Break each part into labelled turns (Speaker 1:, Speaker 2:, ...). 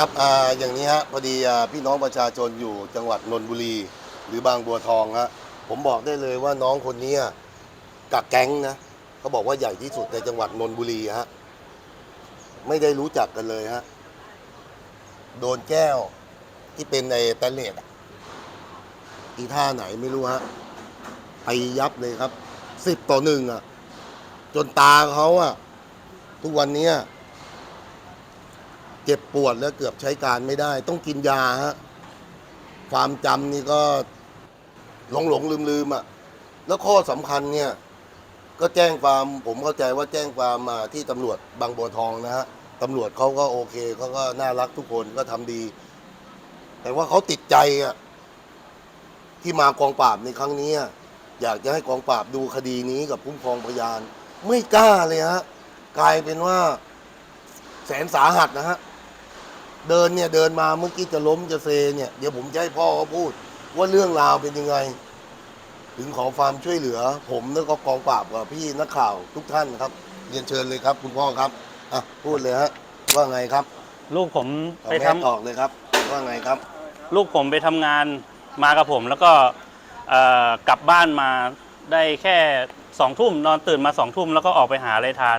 Speaker 1: ครับออย่างนี้ฮะพอดีพี่น้องประชาชนอยู่จังหวัดนนทบุรี หรือบางบัวทองฮะผมบอกได้เลยว่าน้องคนนี้กับแก๊งนะเขาบอกว่าใหญ่ที่สุดในจังหวัดนนทบุรีฮะไม่ได้รู้จักกันเลยฮะโดนแก้วที่เป็นในแตนเลสอีท่าไหนไม่รู้ฮะไปยับเลยครับสิบต่อหนึ่งอะ จนตาเขาอะทุกวันนี้ เจ็บปวดแล้วเกือบใช้การไม่ได้ ต้องกินยาฮะความจำนี่ก็หลงหลงลืมลืมอะแล้วข้อสำคัญเนี่ย ก็แจ้งความผมเข้าใจว่าแจ้งความมาที่ตำรวจบางบัวทองนะฮะตำรวจเขาก็โอเคเขาก็น่ารักทุกคนก็ทำดี แต่ว่าเขาติดใจอะที่มากองปราบในครั้งนี้อะอยากจะให้กองปราบดูคดีนี้กับคุ้มครองพยาน ไม่กล้าเลยฮะกลายเป็นว่าแสนสาหัสนะฮะ เดินเนี่ยเดินมาเมื่อกี้จะล้มจะเซเนี่ยเดี๋ยวผมจะให้พ่อเขาพูด ว่าเรื่องราวเป็นยังไง ถึงขอความช่วยเหลือ ผมแล้วก็กองปราบกับพี่นักข่าวทุกท่านครับ เรียนเชิญเลยครับ คุณพ่อครับอะพูดเลยฮะว่าไงครับ
Speaker 2: ลูกผม
Speaker 1: เอา
Speaker 2: ไป
Speaker 1: แม
Speaker 2: ทำ
Speaker 1: สออกเลยครับ ว่าไงครับ
Speaker 2: ลูกผมไปทำงานมากับผม แล้วก็เอ่อกลับบ้านมาได้แค่สองทุ่มนอนตื่นมาสองทุ่มแล้วก็ออกไปหาอะไรทาน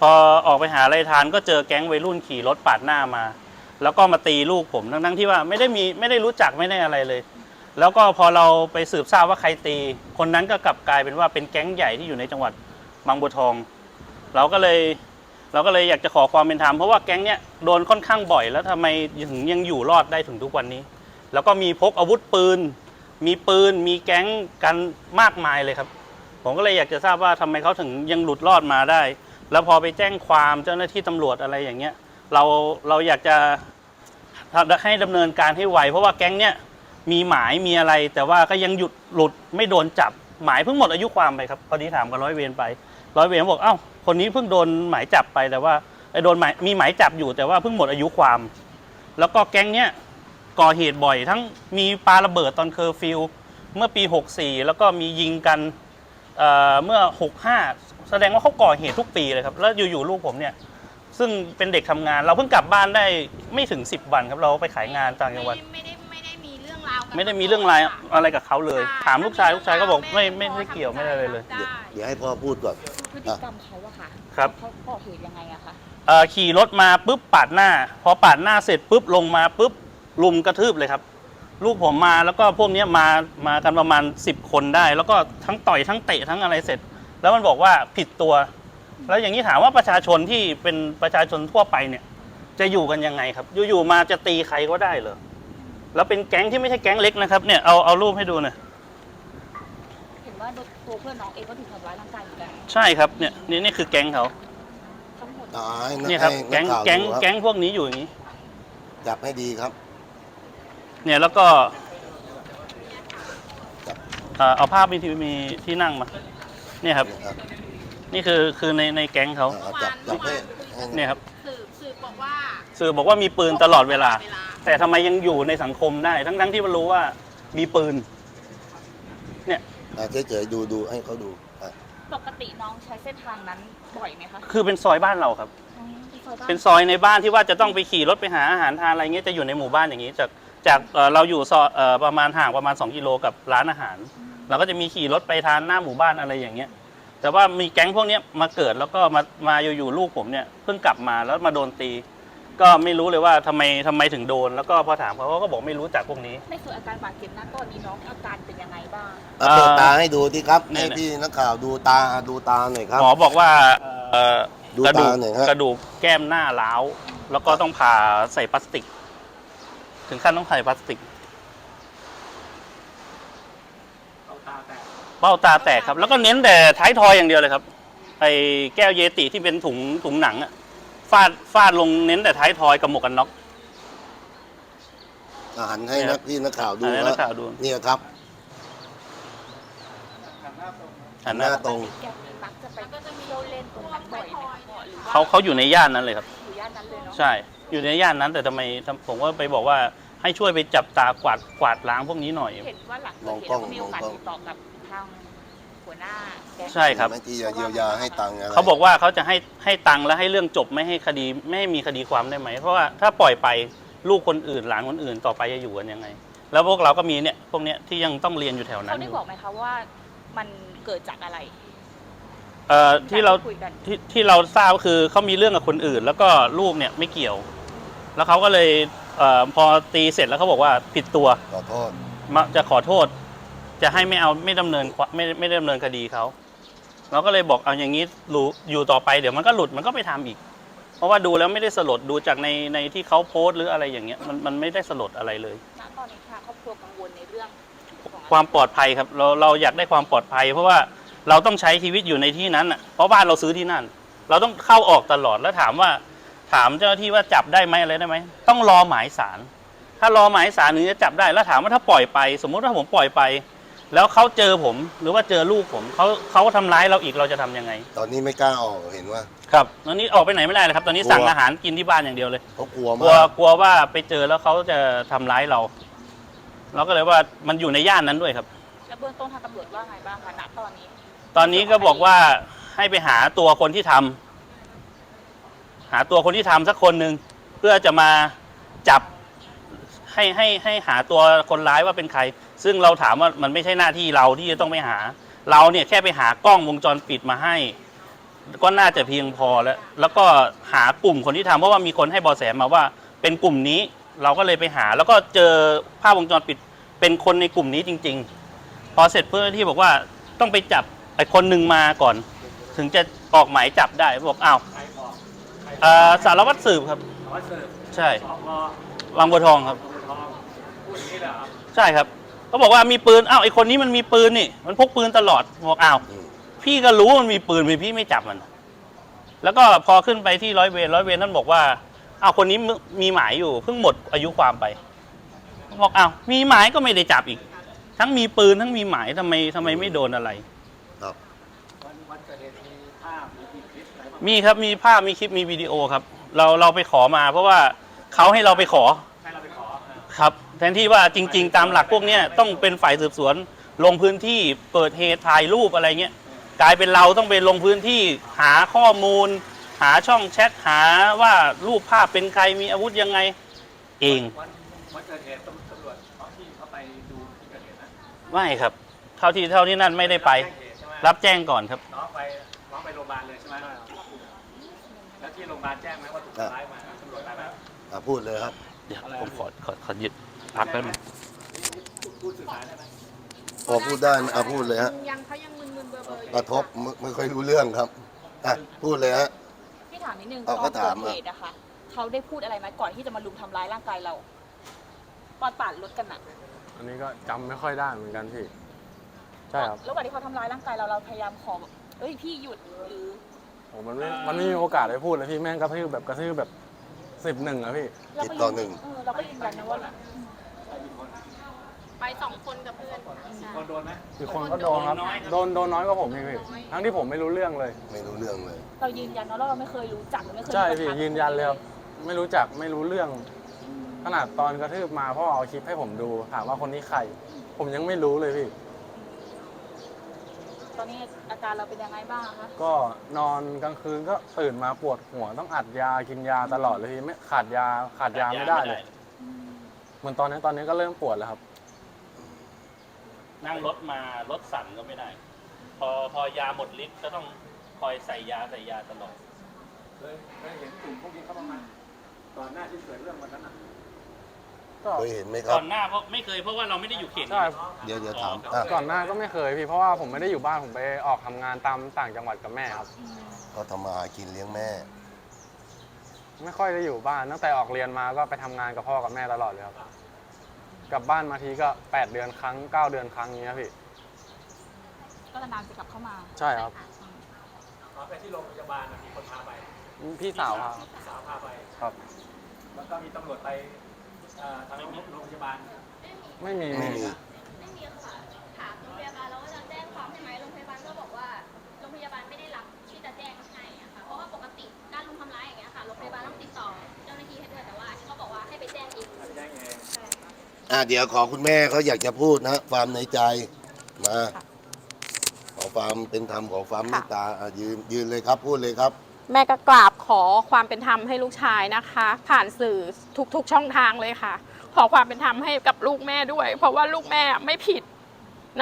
Speaker 2: พอออกไปหาอะไรทานก็เจอแก๊งวัยรุ่นขี่รถปาดหน้ามา แล้วก็มาตีลูกผมทั้งๆที่ว่าไม่ได้มีไม่ได้รู้จักไม่ได้อะไรเลย แล้วก็พอเราไปสืบทราบว่าใครตี คนนั้นก็กลับกลายเป็นว่าเป็นแก๊งใหญ่ที่อยู่ในจังหวัดบางบัวทอง เราก็เลยเราก็เลยอยากจะขอความเป็นธรรมเพราะว่าแก๊งเนี้ยโดนค่อนข้างบ่อย แล้วทำไมถึงยังอยู่รอดได้ถึงทุกวันนี้ แล้วก็มีพกอาวุธปืน มีปืน มีแก๊งกันมากมายเลยครับ ผมก็เลยอยากจะทราบว่าทำไมเขาถึงยังหลุดรอดมาได้ แล้วพอไปแจ้งความเจ้าหน้าที่ตำรวจอะไรอย่างเงี้ย เราเราอยากจะ ให้ดำเนินการให้ไวเพราะว่าแก๊งเนี้ยมีหมายมีอะไร แต่ว่าก็ยังหยุดหลุดไม่โดนจับหมายเพิ่งหมดอายุความไปครับพอดีถามกับร้อยเวรไปร้อยเวรบอกเอ้าคนนี้เพิ่งโดนหมายจับไปแต่ว่าไอ้โดนหมายมีหมายจับอยู่แต่ว่าเพิ่งหมดอายุความ แล้วก็แก๊งเนี้ยก่อเหตุบ่อย ทั้งมีปาระเบิดตอนเคอร์ฟิวเมื่อปี 64 แล้วก็มียิงกันเอ่อเมื่อ 65 แสดงว่าเขาก่อเหตุทุกปีเลยครับ แล้วอยู่ๆลูกผมเนี่ย ซึ่งเป็นเด็กทำงาน เราเพิ่งกลับบ้านได้ไม่ถึง 10 วันครับเราไปขายงานต่างจังหวัด
Speaker 3: ไม่ได้ไม่ได้มีเรื่องราวกัน
Speaker 2: ไม่ได้มีเรื่องราวอะไรกับเขาเลย
Speaker 3: ใช่
Speaker 2: ถามลูกชายลูกชายก็บอกไม่
Speaker 3: ไม่
Speaker 2: ไม่ได้เกี่ยวไม่ได้เลยเลย
Speaker 3: ได้
Speaker 1: เดี๋ยวให้พ่อพูดก่อน
Speaker 4: พฤติกรรมเขาอะค่ะ
Speaker 2: ครับ
Speaker 4: เขาก่อเหตุยังไงอะคะ
Speaker 2: เอ่อขี่รถมาปุ๊บปาดหน้า พอปาดหน้าเสร็จปุ๊บลงมาปุ๊บลุมกระทืบเลยครับ ลูกผมมาแล้วก็พวกเนี้ยมามากันประมาณ 10 คนได้ แล้วก็ทั้งต่อยทั้งเตะทั้งอะไรเสร็จ แล้วมันบอกว่าผิดตัว แล้วอย่างนี้ถามว่าประชาชนที่เป็นประชาชนทั่วไปเนี่ย จะอยู่กันยังไงครับ อยู่ๆมาจะตีใครก็ได้เหรอแล้วเป็นแก๊งที่ไม่ใช่แก๊งเล็กนะครับเนี่ยเอาเอารูปให้ดูหน่อย
Speaker 4: เห็นว่าตัวเพื่อนน้องเองก็ถูกทำร้ายร่างกายเหมือนกัน
Speaker 2: ใช่ครับเนี่ยนี่นี่คือแก๊งเขา
Speaker 4: ทั้งหมด
Speaker 1: อ่าให้นัก
Speaker 2: เนี่ยครับ
Speaker 1: ให้นั
Speaker 2: แก๊ง
Speaker 1: ข่าว
Speaker 2: แก๊ง
Speaker 1: ดูครับ
Speaker 2: แก๊งพวกนี้อยู่อย่างนี้
Speaker 1: จับให้ดีครับ
Speaker 2: เนี่ยแล้วก็
Speaker 1: ครับ
Speaker 2: เอ่อเอาภาพมีที่มีที่นั่งมา เนี่ยครับ
Speaker 1: นะครับ
Speaker 2: นี่คือคือในในแก๊งเขา
Speaker 1: อ่าจับจับให้ให้
Speaker 2: เนี่ยครับ
Speaker 3: สืบสืบบอกว่า
Speaker 2: สื่อบอกว่ามีปืนตลอดเวลา แต่ทำไมยังอยู่ในสังคมได้ ทั้งทั้งที่มันรู้ว่ามีปืนเนี่ย
Speaker 1: อ่าเฉยๆดูดูให้เขาดูอะ
Speaker 4: ปกติน้องใช้เส้นทางนั้นบ่อยไหมคะ
Speaker 2: คือเป็นซอยบ้านเราครับ
Speaker 4: อืมเป็นซอยบ้าน
Speaker 2: เป็นซอยในบ้านที่ว่าจะต้องไปขี่รถไปหาอาหารทานอะไรเงี้ยจะอยู่ในหมู่บ้านอย่างนี้ จากจากเอ่อเราอยู่ซอยเอ่อประมาณห่างประมาณ 2 กิโลกับร้านอาหาร เราก็จะมีขี่รถไปทานหน้าหมู่บ้านอะไรอย่างเงี้ย แต่ว่ามีแก๊งพวกเนี้ยมาเกิดแล้วก็มามาอยู่ๆลูกผมเนี่ยเพิ่งกลับมาแล้วมาโดนตี ก็ไม่รู้เลยว่าทำไมทำไมถึงโดน แล้วก็พอถามเขาเขาก็บอกไม่รู้จักพวกนี้
Speaker 4: ในส่วนอาการบาดเจ็บนะตอนนี้น้องอาการเป็นยังไงบ้าง
Speaker 1: อะเปิดตาให้ดูที่ครับ
Speaker 2: เนี่ย
Speaker 1: ให้พี่นักข่าวดูตาดูตาหน่อยครับ
Speaker 2: หมอบอกว่าเอ่อ
Speaker 1: ดู
Speaker 2: กระดูก
Speaker 1: ตาหน่อยฮะ
Speaker 2: กระดูกแก้มหน้าร้าวแล้วก็ต้องผ่าใส่พลาสติก ถึงขั้นต้องใส่พลาสติก เบ้าตาแตกครับ แล้วก็เน้นแต่ท้ายทอยอย่างเดียวเลยครับไอ้แก้วเยติที่เป็นถุงถุงหนังอะฟาดฟาดลงเน้นแต่ท้ายทอยกับหมวกกันน็อก
Speaker 1: อะหันให้
Speaker 2: เนี่ย
Speaker 1: นักพี่นักข่าวดู
Speaker 2: อันนี้นัก
Speaker 1: ฮะ
Speaker 2: ข่าวดู
Speaker 1: เนี่ยครับ
Speaker 2: หันห
Speaker 1: ห
Speaker 2: น้า
Speaker 1: น้าตรง
Speaker 4: แกมักจะไปก็จะมีโดนเล่นตรงนั้นบ่อยไหมคะหรือว่า
Speaker 2: เขาเขาอยู่ในย่านนั้นเลยครับ
Speaker 4: อยู่ย่านนั้นเลยเนาะ
Speaker 2: ใช่ อยู่ในย่านนั้น แต่ทำไมทำผมก็ไปบอกว่าให้ช่วยไปจับตากวาดกวาดล้างพวกนี้หน่อย
Speaker 4: เห็นว่าหลัง
Speaker 1: มอง
Speaker 4: เกิดเห
Speaker 1: กล้อง
Speaker 4: ตุเราก็มีโอกาส
Speaker 1: มองกล้อง
Speaker 4: ติดต่อกับ ทางหัวหน้าแก๊ง
Speaker 2: ใช่ครับ
Speaker 1: เห็นไหมที่จะเยียวยาให้ตังค์อะไร
Speaker 2: เขาบอกว่าเขาจะให้ให้ตังค์แล้วให้เรื่องจบไม่ให้คดีไม่ให้มีคดีความได้ไหม เพราะว่าถ้าปล่อยไปลูกคนอื่นหลานคนอื่นต่อไปจะอยู่กันยังไง แล้วพวกเราก็มีเนี่ยพวกเนี้ยที่ยังต้องเรียนอยู่แถวนั้
Speaker 4: เขา
Speaker 2: นอ
Speaker 4: ได้
Speaker 2: ยู่
Speaker 4: บอกไหมคะว่ามันเกิดจากอะไร
Speaker 2: เอ่อที่เรา
Speaker 4: คุยกัน
Speaker 2: ที่ที่เราทราบก็คือเขามีเรื่องกับคนอื่น แล้วก็ลูกเนี่ยไม่เกี่ยว แล้วเขาก็เลยเออพอตีเสร็จแล้วเขาบอกว่าผิดตัว
Speaker 1: ขอโทษ
Speaker 2: มาจะขอโทษ จะให้ไม่เอาไม่ดำเนินความไม่ไม่ดำเนินคดีเขาเราก็เลยบอกเอาอย่างนี้รู้อยู่ต่อไปเดี๋ยวมันก็หลุดมันก็ไปทำอีก เพราะว่าดูแล้วไม่ได้สลดดูจากในในที่เขาโพสต์หรืออะไรอย่างเงี้ยมันมันไม่ได้สลดอะไรเลย
Speaker 4: ณตอนนี้ค่ะครอบครัวกังวลในเรื่องของ
Speaker 2: ความปลอดภัยครับเราเราอยากได้ความปลอดภัย เพราะว่าเราต้องใช้ชีวิตอยู่ในที่นั้นอะเพราะบ้านเราซื้อที่นั่น เราต้องเข้าออกตลอดแล้วถามว่าถามเจ้าหน้าที่ว่าจับได้ไหมอะไรได้ไหมต้องรอหมายสารถ้ารอหมายสารถึงจะจับได้แล้วถามว่าถ้าปล่อยไป สมมุติว่าผมปล่อยไป แล้วเขาเจอผมหรือว่าเจอลูกผมเขาเขาทำร้ายเราอีกเราจะทำยังไง
Speaker 1: ตอนนี้ไม่กล้าออกเห็นว่า
Speaker 2: ครับตอนนี้ออกไปไหนไม่ได้เลยครับ ตอนนี้
Speaker 1: กลัว
Speaker 2: สั่งอาหารกินที่บ้านอย่างเดียวเลย
Speaker 1: เขากลัว
Speaker 2: กลัว
Speaker 1: มาก
Speaker 2: กลัวว่าไปเจอแล้วเขาจะทำร้ายเรา เราก็เลยว่ามันอยู่ในย่านนั้นด้วยครับ
Speaker 4: แล้วเบื้องต้นทางตำรวจว่าไงบ้างคะณตอนนี้
Speaker 2: ตอนนี้ก็บอกว่าให้ไปหาตัวคนที่ทำหาตัวคนที่ทำสักคนหนึ่งเพื่อจะมาจับให้ให้ให้หาตัวคนร้ายว่าเป็นใคร ซึ่งเราถามว่ามันไม่ใช่หน้าที่เราที่จะต้องไปหา เราเนี่ยแค่ไปหากล้องวงจรปิดมาให้ ก็น่าจะเพียงพอแล้ว แล้วก็หากลุ่มคนที่ทำเพราะว่ามีคนให้เบอแสมาว่า เป็นกลุ่มนี้เราก็เลยไปหา แล้วก็เจอภาพวงจรปิดเป็นคนในกลุ่มนี้จริง ๆ พอเสร็จเพื่อนที่บอกว่าต้องไปจับไอ้คนหนึ่งมาก่อน ถึงจะออกหมายจับได้บอกอ้าวเอ่อสารวัตรสืบครับ ใช่บางบัวทองครับ ใช่ครับ เขาบอกว่ามีปืนอ้าวไอ้คนนี้มันมีปืนนี่ มันพกปืนตลอดบอกอ้าว
Speaker 1: อืม
Speaker 2: พี่ก็รู้ว่ามันมีปืนทำไมพี่ไม่จับมัน แล้วก็พอขึ้นไปที่ร้อยเวรร้อยเวรนั่นบอกว่าอ้าวคนนี้มึมีหมายอยู่เพิ่งหมดอายุความไปบอกอ้าวมีหมายก็ไม่ได้จับอีก ทั้งมีปืนทั้งมีหมายทำไมทำไมไม่โดนอะไร
Speaker 1: ครับ
Speaker 2: มีครับมีภาพมีคลิปมีวิดีโอครับ เราเราไปขอมา เพราะว่าเขาให้เราไปขอ ครับแทนที่ว่าจริง ๆ ตามหลักพวกเนี้ยต้องเป็นฝ่ายสืบสวน ลงพื้นที่เปิดเหตุถ่ายรูปอะไรเงี้ยกลายเป็นเราต้องไปลงพื้นที่หาข้อมูล หาช่องแชทหาว่ารูปภาพเป็นใครมีอาวุธยังไงเอง
Speaker 5: วันวันเกิดเหตุตำตำรวจท้องที่เขาไปดูที่เกิดเหตุนะ
Speaker 2: ไม่ครับ เท่าที่เท่าที่นั่นไม่ได้ไป
Speaker 5: แจ้งเหตุใช่ไหม
Speaker 2: รับแจ้งก่อนครับ
Speaker 5: น้องไปน้องไปโรงพยาบาลเลยใช่ไหมแล้วที่โรงพยาบาลแจ้งไหมว่าถูกทำร้ายมาตำรวจไปไหม
Speaker 1: อะพูดเลยครับ
Speaker 2: เดี๋ยวผมขอขอขอหยุดพักแป๊บนึง
Speaker 5: พูดสื่อสารได้ไหม
Speaker 1: พอพูดได้อะพูดเลยฮะ
Speaker 3: ยังเขายังมึนๆเบอร์ๆอยู่
Speaker 1: กระทบไม่ไม่ค่อยรู้เรื่องครับอะพูดเลยฮะ
Speaker 4: พี่ถามนิดนึง
Speaker 1: เอา
Speaker 4: ต
Speaker 1: ก็
Speaker 4: อน
Speaker 1: ถา
Speaker 4: เกิ
Speaker 1: ม
Speaker 4: ด
Speaker 1: อะ
Speaker 4: เหตุอะคะเขาได้พูดอะไรไหมก่อนที่จะมาลุมทำร้ายร่างกายเราตอนปาดรถกันอะ
Speaker 6: อันนี้ก็จำไม่ค่อยได้เหมือนกันพี่ ใช่ครับ
Speaker 4: ระหว่างที่เขาทำร้ายร่างกายเราเราพยายามขอแบบเอ้ยพี่หยุดหรือ
Speaker 6: โอ้มันไม่มันไม่มีโอกาสได้พูดเลยพี่แม่งกระทืบแบบกระทืบแบบ สิบหนึ่งอะพี่
Speaker 4: เราก็
Speaker 1: ติดต่อหนึ่ง
Speaker 4: เออเราก็ยืนยันนะว่า
Speaker 3: ไปสองคนกับเพื่อน
Speaker 5: คนโดนไหม
Speaker 6: คือคนก็โดนครับ โดนโดนน้อยกว่าผมพี่พี่ ทั้งที่ผมไม่รู้เรื่องเลย
Speaker 1: ไม่รู้เรื่องเลย
Speaker 4: เรายืนยันนะว่าเราไม่เคยรู้จักหรือไม่เคย
Speaker 6: ใช่
Speaker 4: มี
Speaker 6: พี่
Speaker 4: ปัญหา
Speaker 6: ยืนยันเลยครับไม่รู้จักไม่รู้เรื่อง ขนาดตอนกระทืบมาพ่อเอาคลิปให้ผมดู ถามว่าคนนี้ใคร ผมยังไม่รู้เลยพี่
Speaker 4: ตอนนี้อาการเราเป็นยังไงบ้างอะคะ
Speaker 6: ก็นอนกลางคืนก็ตื่นมาปวดหัวต้องอัดยากินยาตลอดเลยพี่ไม่ขาดยาขาดยาไม่ได้เลยเหมือนตอนนี้ตอนนี้ก็เริ่มปวดแล้วครับ
Speaker 2: นั่งรถมารถสั่นก็ไม่ได้ พอพอยาหมดฤทธิ์ก็ต้องคอยใส่ยาใส่ยาตลอด
Speaker 5: เคยเคยเห็นกลุ่มพวกนี้เข้ามาไหมก่อนหน้าที่เกิดเรื่องวันนั้นน่ะ
Speaker 6: ก็
Speaker 1: เคยเห็นไหมค
Speaker 2: ก่
Speaker 1: รับ
Speaker 2: อนหน้าเพราะไม่เคยเพราะว่าเราไม่ได้อยู่เขต
Speaker 6: ใช่
Speaker 2: นี้
Speaker 1: เดี๋ยวเดี๋ยวถามอะ
Speaker 6: ก่อนหน้าก็ไม่เคยพี่ เพราะว่าผมไม่ได้อยู่บ้านผมไปออกทำงานตามต่างจังหวัดกับแม่ครับ
Speaker 1: เขาทำมาหากินเลี้ยงแม่
Speaker 6: ไม่ค่อยได้อยู่บ้านตั้งแต่ออกเรียนมาก็ไปทำงานกับพ่อกับแม่ตลอดเลยครับ กลับบ้านมาทีก็ 8 เดือนครั้ง 9 เดือนครั้งเนี้ยพี่
Speaker 4: ก็นานๆจะกลับเข้ามา
Speaker 6: ใช่ครับ
Speaker 5: ตอนไปที่โรงพยาบาลน่ะมีคนพาไป
Speaker 6: พี่สาวครับ
Speaker 5: สาวพาไป
Speaker 6: ครับ
Speaker 5: แล้วก็มีตำรวจไป เอ่อทางโรงพยาบาล
Speaker 6: ไม่มี
Speaker 1: ไม่มี
Speaker 7: ไม่มีค่ะ ถามโรงพยาบาลแล้วว่าจะแจ้งความใช่ไหมโรงพยาบาลก็บอกว่า โรงพยาบาลไม่ได้รับที่จะแจ้งให้อะค่ะ เพราะว่าปกติการลุมทำร้ายอย่างเงี้ยค่ะ โรงพยาบาลต้องติดต่อเจ้าหน้าที่ให้ด้วยแต่ว่าอันนี้เขาบอกว่าให้ไปแจ้งเอง
Speaker 5: ไปแจ้งเอง
Speaker 7: ใช่ค่ะ
Speaker 1: อะเดี๋ยวขอคุณแม่เขาอยากจะพูดนะความในใจมาขอความเป็นธรรมขอความเมตตาอะยืนยืนเลยครับพูดเลยครับ
Speaker 8: แม่ก็กราบ ขอความเป็นธรรมให้ลูกชายนะคะ ผ่านสื่อทุกๆช่องทางเลยค่ะ ขอความเป็นธรรมให้กับลูกแม่ด้วย เพราะว่าลูกแม่ไม่ผิด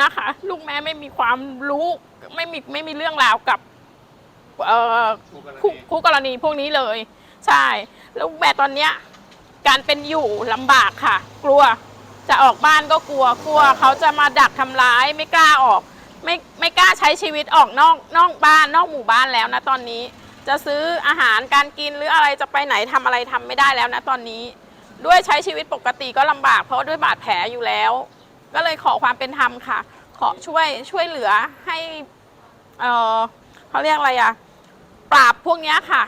Speaker 8: นะคะ ลูกแม่ไม่มีความรู้ไม่มีไม่มีเรื่องราวกับเอ่อ
Speaker 5: คู่กรณี
Speaker 8: คู่คู่กรณีพวกนี้เลย ใช่ แล้วแม่ตอนเนี้ยการเป็นอยู่ลำบากค่ะ กลัวจะออกบ้านก็กลัวกลัวเขาจะมาดักทำร้ายไม่กล้าออก ไม่ไม่กล้าใช้ชีวิตออกนอกนอกบ้านนอกหมู่บ้านแล้วนะตอนนี้ จะซื้ออาหารการกินหรืออะไรจะไปไหนทำอะไรทำไม่ได้แล้วนะตอนนี้ ด้วยใช้ชีวิตปกติก็ลำบากเพราะด้วยบาดแผลอยู่แล้ว ก็เลยขอความเป็นธรรมค่ะ ขอช่วยช่วยเหลือให้เออเขาเรียกอะไรอะปราบพวกนี้ค่ะ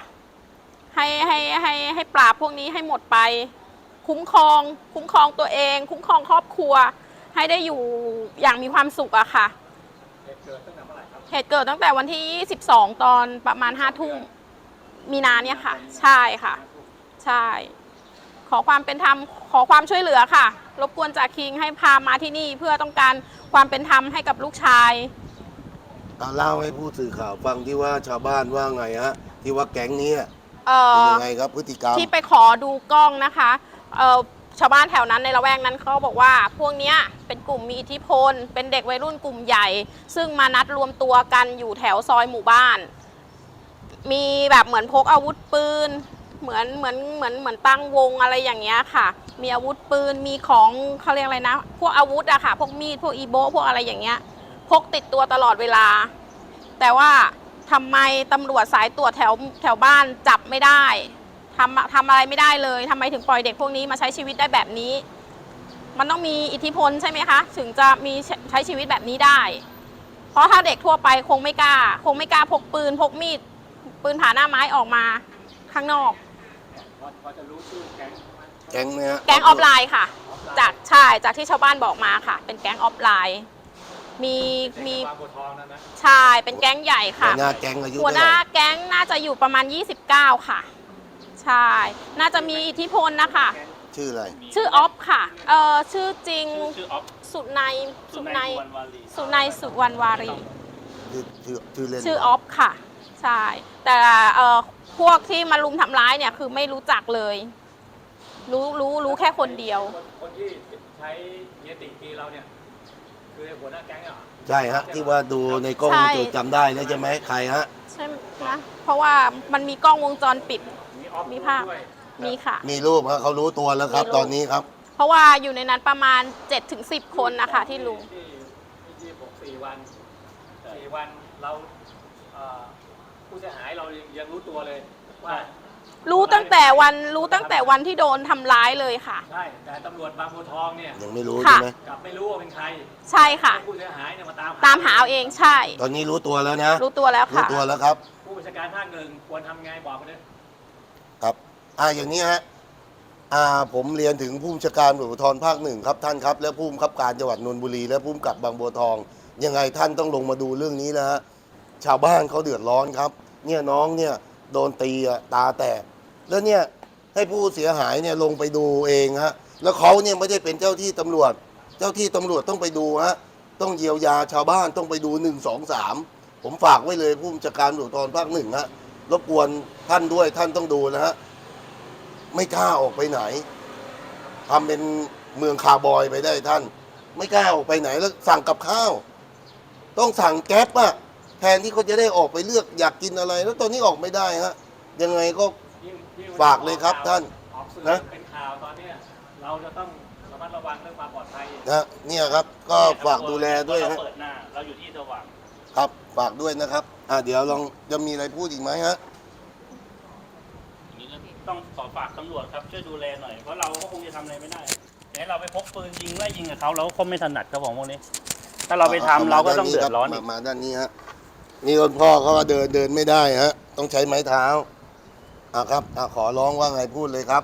Speaker 8: ให้ให้ให้ให้ปราบพวกนี้ให้หมดไป คุ้มครอง คุ้มครองตัวเอง คุ้มครองครอบครัว ให้ได้อยู่อย่างมีความสุขอะค่ะ
Speaker 5: เหตุเกิดตั้งแต่ เมื่อไหร่ครับ
Speaker 8: เหตุเกิดตั้งแต่วันที่ 22 ตอนประมาณ5ทุ่มมีนาเนี่ยค่ะ ใช่ค่ะ ใช่ ขอความเป็นธรรมขอความช่วยเหลือค่ะ รบกวนจากคิงให้พามาที่นี่เพื่อต้องการความเป็นธรรมให้กับลูกชาย
Speaker 1: อะเล่าให้ผู้สื่อข่าวฟังที่ว่าชาวบ้านว่าไงฮะที่ว่าแก๊งนี้
Speaker 8: เอ่
Speaker 1: เป็น
Speaker 8: อ
Speaker 1: ยังไงครับพฤติกรรม
Speaker 8: ที่ไปขอดูกล้องนะคะ เอ่อ ชาวบ้านแถวนั้นในละแวกนั้นเขาบอกว่า พวกเนี้ยเป็นกลุ่มมีอิทธิพล เป็นเด็กวัยรุ่นกลุ่มใหญ่ ซึ่งมานัดรวมตัวกันอยู่แถวซอยหมู่บ้าน มีแบบเหมือนพกอาวุธปืน เหมือนเหมือนเหมือนเหมือนตั้งวงอะไรอย่างเงี้ยค่ะ มีอาวุธปืนมีของเขาเรียกอะไรนะ พวกอาวุธอะค่ะพวกมีดพวกอีโบพวกอะไรอย่างเงี้ยพกติดตัวตลอดเวลา แต่ว่าทำไมตำรวจสายตรวจแถวแถวบ้านจับไม่ได้ ทำทำอะไรไม่ได้เลยทำไมถึงปล่อยเด็กพวกนี้มาใช้ชีวิตได้แบบนี้ มันต้องมีอิทธิพลใช่ไหมคะ ถึงจะมีใช้ชีวิตแบบนี้ได้ เพราะถ้าเด็กทั่วไปคงไม่กล้า คงไม่กล้าพกปืนพกมีด ปืนผ่าหน้าไม้ออกมาข้างนอก
Speaker 5: พอพอจะรู้ชื่อแก๊งใช่ไหม
Speaker 1: แก๊งเนี่ย
Speaker 8: แก๊งออฟไลน์ค่ะ จากใช่จากที่ชาวบ้านบอกมาค่ะ เป็นแก๊งออฟไลน์ มีมี
Speaker 5: บางบัวทองนั่นนะ
Speaker 8: ใช่เป็นแก๊งใหญ่
Speaker 1: หั
Speaker 8: ค่ะ
Speaker 1: วหน้าแก๊งอายุ
Speaker 8: หัว
Speaker 1: เท่า
Speaker 8: ห
Speaker 1: ไห
Speaker 8: น้า
Speaker 1: ร่
Speaker 8: แก๊งน่าจะอยู่ประมาณ 29 ค่ะ ใช่ น่าจะมีอิทธิพลนะคะ
Speaker 1: ชื่ออะไร
Speaker 8: ชื่อออฟค่ะ เออชื่อจริง
Speaker 2: ชื่อออฟ
Speaker 8: สุนัย
Speaker 2: สุ
Speaker 8: สุ
Speaker 2: นั
Speaker 8: นั
Speaker 2: ย
Speaker 8: ย
Speaker 2: สุวรรณวารี
Speaker 8: สุนัยสุวรรณวารี
Speaker 1: ชื่อชื่อชื่อเล่น
Speaker 8: ชื่อออฟค่ะ ใช่ แต่เออพวกที่มาลุมทำร้ายเนี่ยคือไม่รู้จักเลย รู้รู้รู้แค่คนเดียว
Speaker 5: คนคนที่ใช้เยติตีเราเนี่ย คือหัวหน้าแก๊งเหรอ
Speaker 1: ใช่ฮะ ที่ว่าดูในกล้อง
Speaker 8: ใช่
Speaker 1: วงจรจำได้แล้วใช่ไหมใครฮะ
Speaker 8: ใช่นะเพราะว่ามันมีกล้องวงจรปิด
Speaker 5: มีออฟ
Speaker 8: มีภาพ
Speaker 5: ด้วย
Speaker 8: มีค่ะ
Speaker 1: มีรูปฮะเขารู้ตัวแล้วครับ
Speaker 8: มีรูป
Speaker 1: ตอนนี้ครับ
Speaker 8: เพราะว่าอยู่ในนั้นประมาณ 7-10 คนนะคะที่ลุง
Speaker 5: ที่ที่บอกสี่วันสี่วันเราเอ่อผู้เสียหายเรายังยังรู้ตัวเลยว่า
Speaker 8: รู้ตั้งแต่วันรู้ตั้งแต่วันที่โดนทำร้ายเลยค่ะ
Speaker 5: ใช่แต่ตำรวจบางบัวทองเนี่ย
Speaker 1: ยังไม่รู้
Speaker 8: ค่ะ
Speaker 1: ใช่ไหม
Speaker 5: กลับไม่รู้ว่าเป็นใคร
Speaker 8: ใช่ค่ะ
Speaker 5: ให้ผู้เสียหายเนี่ยมาตาม
Speaker 8: ตามหาเอาเองใช่
Speaker 1: ตอนนี้รู้ตัวแล้วนะ
Speaker 8: รู้ตัวแล้ว
Speaker 1: รู้
Speaker 8: ค่ะ
Speaker 1: ตัวแล้วครับ
Speaker 5: ผู้บัญชาการภาคหนึ่งควรทำไงบอกมาด้วย
Speaker 1: ครับ อ่าอย่างนี้ฮะอ่าผมเรียนถึงผู้บัญชาการตำรวจภูธรภาคหนึ่งครับท่านครับ และผู้บังคับการจังหวัดนนทบุรี และผู้กำกับบางบัวทอง ยังไงท่านต้องลงมาดูเรื่องนี้นะฮะชาวบ้านเขาเดือดร้อนครับ เนี่ยน้องเนี่ยโดนตีอะตาแตก แล้วเนี่ยให้ผู้เสียหายเนี่ยลงไปดูเองฮะแล้วเขาเนี่ยไม่ได้เป็นเจ้าที่ตำรวจ เจ้าที่ตำรวจต้องไปดูฮะต้องเยียวยาชาวบ้านต้องไปดูหนึ่งสองสามผมฝากไว้เลยผู้บัญชาการตำรวจภูธรภาคหนึ่งฮะรบกวนท่านด้วยท่านต้องดูนะฮะ ไม่กล้าออกไปไหนทำเป็นเมืองคาร์บอยไปได้ท่าน ไม่กล้าออกไปไหนแล้วสั่งกับข้าว ต้องสั่งแก๊ปอะแทนที่เขาจะได้ออกไปเลือกอยากกินอะไร แล้วตอนนี้ออกไม่ได้ฮะยังไงก็
Speaker 5: ยิ่งยิ่ง
Speaker 1: ฝากเลยครับท่าน
Speaker 5: ออกสื่อ
Speaker 1: นะ
Speaker 5: เป็นข่าวตอนเนี้ยเราจะต้องระมัดระวังเรื่องความปลอดภัย
Speaker 1: นะเนี่ยครับ ก็ฝากดูแลด้วย
Speaker 2: เรา
Speaker 1: ฮะ
Speaker 2: เปิดหน้า เราอยู่ที่สว่าง
Speaker 1: ครับ ฝากด้วยนะครับ อ่าเดี๋ยวลองจะมีอะไรพูดอีกไหมฮะ
Speaker 2: อย่างนี้ก็ ต้องขอฝากตำรวจครับช่วยดูแลหน่อยเพราะเราก็คงจะทำอะไรไม่ได้แต่ให้เราไปพกปืนยิงไล่ยิงกับเขาเราก็คงไม่ถนัดครับผมพวกนี้ ถ้าเราไปทำเราก็ต้องเดือดร้อน
Speaker 1: มา
Speaker 2: อีก
Speaker 1: มาด้านนี้ฮะนี่คนพ่อเขาก็เดินเดินไม่ได้ฮะ ต้องใช้ไม้เท้าอะครับอะขอร้องว่าไงพูดเลยครับ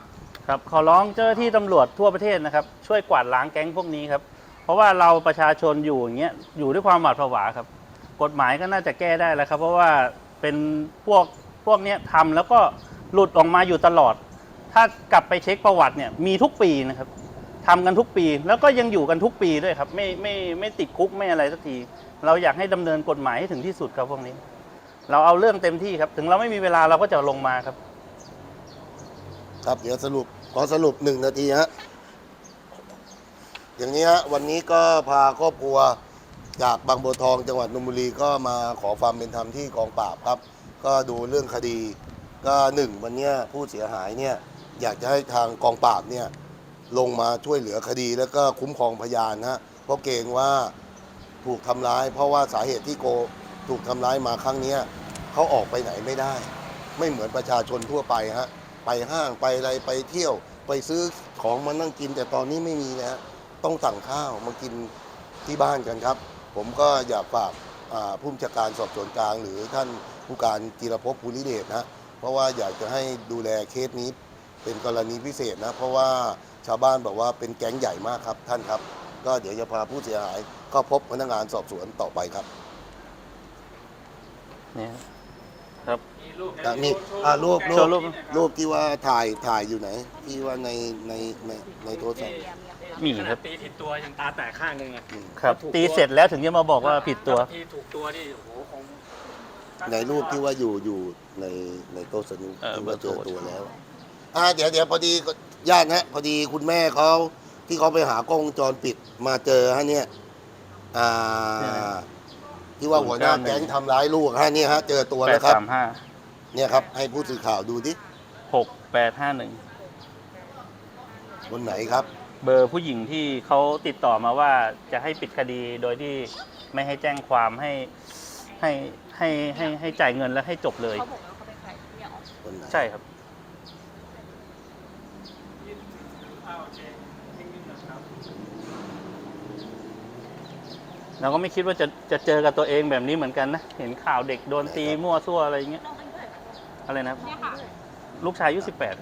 Speaker 2: ครับขอร้องเจ้าหน้าที่ตำรวจทั่วประเทศนะครับ ช่วยกวาดล้างแก๊งพวกนี้ครับ เพราะว่าเราประชาชนอยู่อย่างเงี้ยอยู่ด้วยความหวาดผวาครับ กฎหมายก็น่าจะแก้ได้แล้วครับ เพราะว่าเป็นพวกพวกเนี้ยทำแล้วก็ หลุดออกมาอยู่ตลอด ถ้ากลับไปเช็คประวัติเนี่ยมีทุกปีนะครับทำกันทุกปีแล้วก็ยังอยู่กันทุกปีด้วยครับไม่ไม่ไม่ติดคุกไม่อะไรสักที เราอยากให้ดำเนินกฎหมายให้ถึงที่สุดครับพวกนี้เพเราเอาเรื่องเต็มที่ครับ ถึงเราไม่มีเวลาเราก็จะลงมาครับ
Speaker 1: ครับเดี๋ยวสรุปขอสรุปหนึ่งนาทีฮะอย่างนี้ฮะวันนี้ก็พาครอบครัวจากบางบัวทองจังหวัดนนทบุรีก็มาขอความเป็นธรรมที่กองปราบครับ ก็ดูเรื่องคดี ก็หนึ่งวันนี้ผู้เสียหายเนี่ยอยากจะให้ทางกองปราบเนี่ยลงมาช่วยเหลือคดีแล้วก็คุ้มครองพยานฮะเพราะเกรงว่าถูกทำร้าย เพราะว่าสาเหตุที่โกถูกทำร้ายมาครั้งนี้เขาออกไปไหนไม่ได้ ไม่เหมือนประชาชนทั่วไปฮะไปห้างไปอะไรไปเที่ยว ไปซื้อของมานั่งกิน แต่ตอนนี้ไม่มีนะฮะต้องสั่งข้าวมากินที่บ้านกันครับ ผมก็อยากฝากผู้บัญชาการสอบสวนกลาง หรือท่านผู้การจิรภพภูริเดชนะ เพราะว่าอยากจะให้ดูแลเคสนี้เป็นกรณีพิเศษนะ เพราะว่าชาวบ้านบอกว่าเป็นแก๊งใหญ่มากครับท่านครับ ก็เดี๋ยวจะพาผู้เสียหายเข้าพบพนักงานสอบสวนต่อไปครับ
Speaker 2: เนี่ยครับ
Speaker 5: มีรูป
Speaker 1: อะนี่อะรูปรู
Speaker 2: โช
Speaker 1: ป
Speaker 2: ว์รูป
Speaker 1: รูปที่ว่าถ่ายถ่ายอยู่ไหน ที่ว่าในในในในโทรศัพท์
Speaker 2: มี
Speaker 5: ข
Speaker 2: ค
Speaker 5: นา
Speaker 2: รั
Speaker 5: ด
Speaker 2: บ
Speaker 5: ตีผิดตัวยังตาแตกข้างหนึงอะ
Speaker 2: ครับตีเสร็จแล้วถึงจะมาบอกว่าผิดตัว
Speaker 5: ทีถูกตัวนี่โอ้โหคง
Speaker 1: ในรูปที่ว่าอยู่อยู่ในในโต๊ะสนุก
Speaker 2: เออ
Speaker 1: ที่ว่าเจอ
Speaker 2: เบอร์โทร
Speaker 1: ตัวแล้ว อ่า เดี๋ยวเดี๋ยวพอดีญาติฮะพอดีคุณแม่เขาที่เขาไปหากล้องวงจรปิดมาเจอฮะเนี่ย อ่าที่ว่าหัวหน้าแก๊งทำร้ายลูกฮะเนี่ยฮะเจอตัว
Speaker 2: แป
Speaker 1: แล้
Speaker 2: ด
Speaker 1: วครับ
Speaker 2: สามห้า
Speaker 1: เนี่ยครับ ให้ผู้สื่อข่าวดูดิ
Speaker 2: หกแปดห้าหนึ่ง
Speaker 1: บนไหนครับ
Speaker 2: เบอร์ผู้หญิงที่เขาติดต่อมาว่าจะให้ปิดคดีโดยที่ไม่ให้แจ้งความให้ ให้ให้ให้ให้จ่ายเงินแล้วให้จบเลย
Speaker 4: เขาบอกว่าเขาเป็นใครเนี่ยอ๋อ
Speaker 1: บนไหน
Speaker 2: ใช่ครับ เราก็ไม่คิดว่าจะจะเจอกับตัวเองแบบนี้เหมือนกันนะ เห็นข่าวเด็กโดนตีมั่วซั่วอะไรอย่างเงี้ยอะไรนะครับ
Speaker 8: เนี่ยค่ะ
Speaker 2: ลูกชายอายุสิบแปด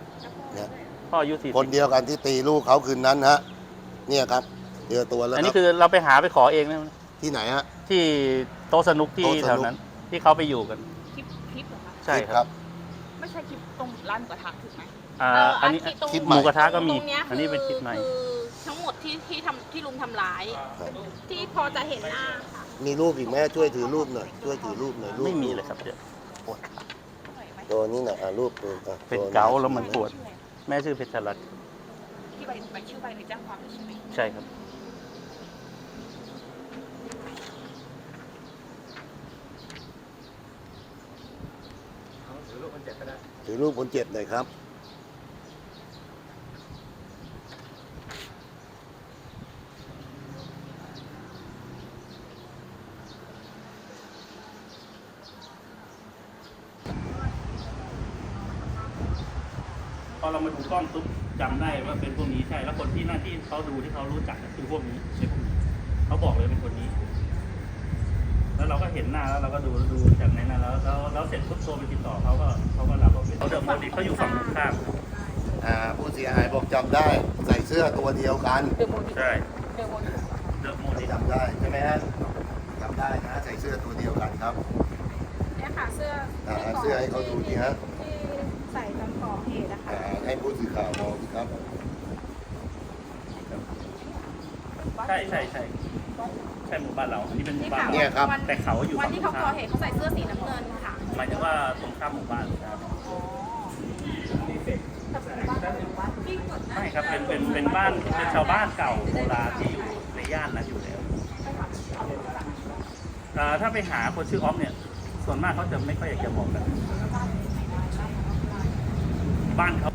Speaker 1: เนี่ย
Speaker 2: พ่ออายุสี่
Speaker 1: คน
Speaker 2: สิบ
Speaker 1: เดียวกันที่ตีลูกเขาคืนนั้นฮะ เนี่ยครับเจอตัวแล้ว
Speaker 2: อัน
Speaker 1: ค
Speaker 2: นี้
Speaker 1: รับ
Speaker 2: คือเราไปหาไปขอเองนะ
Speaker 1: ที่ไหนฮะ
Speaker 2: ที่ โต๊ะสนุกที่
Speaker 1: โต๊ะสนุก
Speaker 2: แถวนั้น ที่เขาไปอยู่กัน
Speaker 4: คลิปคลิปเหรอคะ
Speaker 2: ใช่
Speaker 1: คลิป
Speaker 2: ครับ
Speaker 4: ไม่ใช่คลิปตรงร้านหมูกระทะถูกไหม
Speaker 2: อ่า
Speaker 8: เอั
Speaker 2: นนี้
Speaker 8: ที่ตรง
Speaker 1: คลิป
Speaker 2: หมูกระทะก็มี
Speaker 8: ตรงเนี้ย
Speaker 2: อันนี้เป็นคลิปใหม่
Speaker 8: คือทั้งหมดที่ที่ทำที่ลุมทำร้าย
Speaker 1: ครับ
Speaker 8: ที่พอจะเห็นหน้าค่ะ
Speaker 1: มีรูปอีกไหมช่วยถือรูปหน่อย ช่วยถือรูปหน่อยรูป
Speaker 2: ไม่มีเลยครับเดี๋ยว
Speaker 1: ตัวนี้หน่อยอะรูปตัวอะ
Speaker 2: เป็น
Speaker 1: ตัว
Speaker 2: เกาต์แล้วมันปวดแม่ชื่อเพชรรัตน์
Speaker 4: ที่ใบใบชื่อใบในแจ้งความเลยใช่ไหม
Speaker 2: ใช่ครับ
Speaker 5: ถือรูปคนเจ็บไปได้
Speaker 1: ถือรูปคนเจ็บหน่อยครับ
Speaker 2: พอเรามาดูกล้องปุ๊บจำได้ว่าเป็นพวกนี้ใช่ แล้วคนที่หน้าที่เขาดูที่เขารู้จักก็คือพวกนี้ใช่พวกนี้เขาบอกเลยเป็นคนนี้ แล้วเราก็เห็นหน้าแล้วเราก็ดูดูจากในนั้นแล้วแล้วแล้วเสร็จปุ๊บโทรไปติดต่อเขาก็เขาก็รับ เป็นเขาเดิมโมดิเขาอยู่ฝั่งตรงข้าม
Speaker 1: อ่าผู้เสียหายบอกจำได้ใส่เสื้อตัวเดียวกัน
Speaker 4: เดอะโมดิ
Speaker 2: ใช่
Speaker 4: เดอะโมดิ
Speaker 2: เดิมโมดิ
Speaker 1: จำได้ใช่ไหมฮะจำได้นะใส่เสื้อตัวเดียวกันครับ
Speaker 8: เนี่ยค่ะเสื้อ
Speaker 1: อ่าเสื้อให้เขาดูดิฮะ
Speaker 8: ที่ใส่ตอนก่อเหตุนะคะ
Speaker 1: อ่าให้ผู้สื่อข่าวมองสิครับ
Speaker 2: ใช่ใช่ใช่ใช่หมู่บ้านเราอันนี้เป็นหมู่บ้าน
Speaker 1: เนี่ย
Speaker 2: เรา
Speaker 1: ครับ
Speaker 2: แต่เขาอยู่
Speaker 8: วัน
Speaker 2: ฝั่ง
Speaker 8: ที่
Speaker 2: ตร
Speaker 8: เขา
Speaker 2: ง
Speaker 8: ก่อ
Speaker 2: ข้าม
Speaker 8: เหตุเขาใส่เสื้อสีน้ำเงินค่ะ
Speaker 2: หมายถึงว่าตรงข้ามหมู่บ้านครับ ไม่ครับเป็นเป็นเป็นบ้านเป็นชาวบ้านเก่าโบราณที่อยู่ในย่านนั้นอยู่แล้วอ่าถ้าไปหาคนชื่อออฟเนี่ย ส่วนมากเขาจะไม่ค่อยอยากจะบอกกัน บ้านเขา